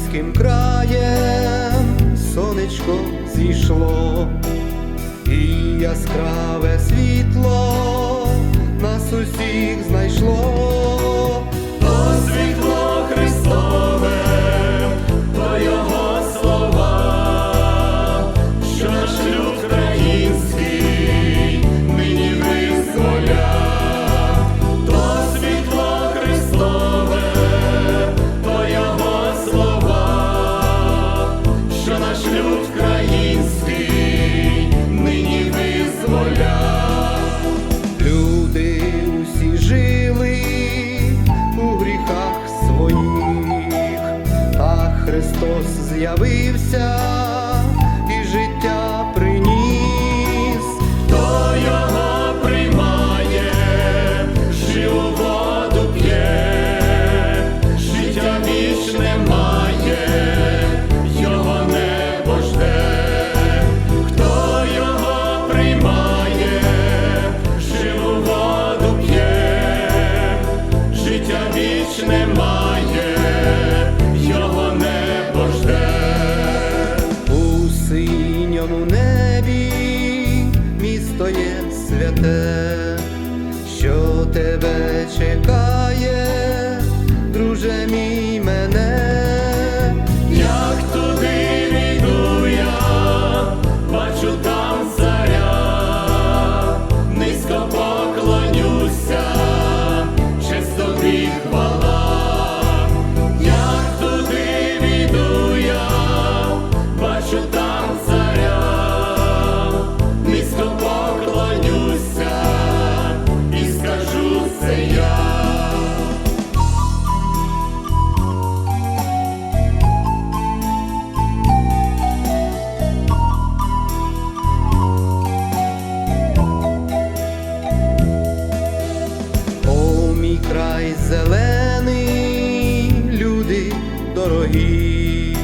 Українським краєм сонечко зійшло, і яскраве світло нас усіх знайшло. з'явився. синьому небі місто є святе, що тебе. мій край зелений, люди дорогі,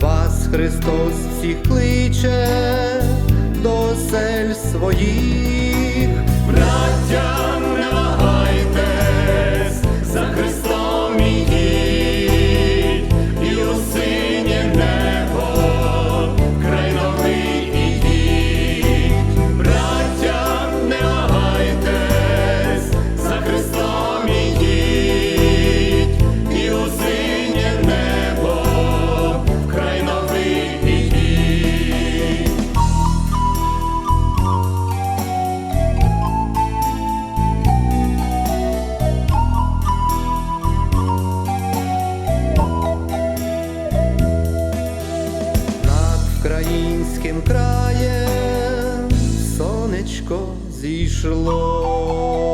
вас Христос всіх кличе до сель своїх. українським краєм сонечко зійшло.